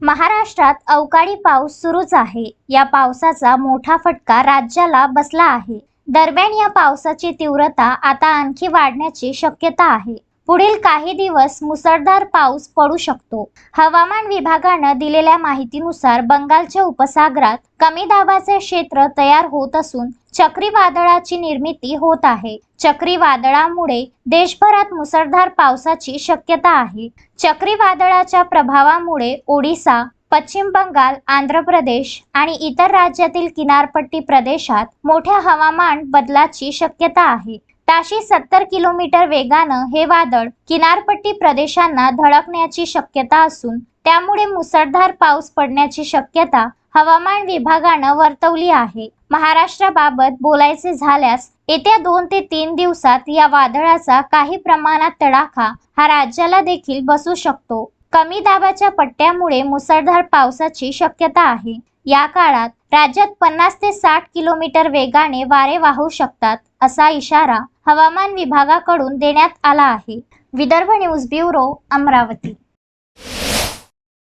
महाराष्ट्रात अवकाळी पाऊस सुरूच आहे. या पावसाचा मोठा फटका राज्याला बसला आहे. दरम्यान या पावसाची तीव्रता आता आणखी वाढण्याची शक्यता आहे. पुढील काही दिवस मुसळधार पाऊस पडू शकतो. हवामान विभागानं दिलेल्या माहितीनुसार बंगालच्या उपसागरात कमी दाबाचे क्षेत्र तयार होत असून चक्रीवादळाची निर्मिती होत आहे. चक्रीवादळामुळे देशभरात मुसळधार पावसाची शक्यता आहे. चक्रीवादळाच्या प्रभावामुळे ओडिसा पश्चिम बंगाल आंध्र प्रदेश आणि इतर राज्यातील किनारपट्टी प्रदेशात मोठ्या हवामान बदलाची शक्यता आहे. ताशी सत्तर किलोमीटर वेगानं हे वादळ किनारपट्टी प्रदेशांना धडकण्याची शक्यता असून त्यामुळे मुसळधार पाऊस पडण्याची शक्यता हवामान विभागानं वर्तवली आहे. महाराष्ट्राबाबत बोलायचे झाल्यास येत्या दोन ते तीन दिवसात या वादळाचा काही प्रमाणात तडाखा हा राज्याला देखील बसू शकतो. कमी दाबाच्या पट्ट्यामुळे मुसळधार पावसाची शक्यता आहे. या काळात राज्यात पन्नास ते साठ किलोमीटर वेगाने वारे वाहू शकतात असा इशारा हवामान विभागाकडून देण्यात आला आहे. Vidarbha news bureau Amravati.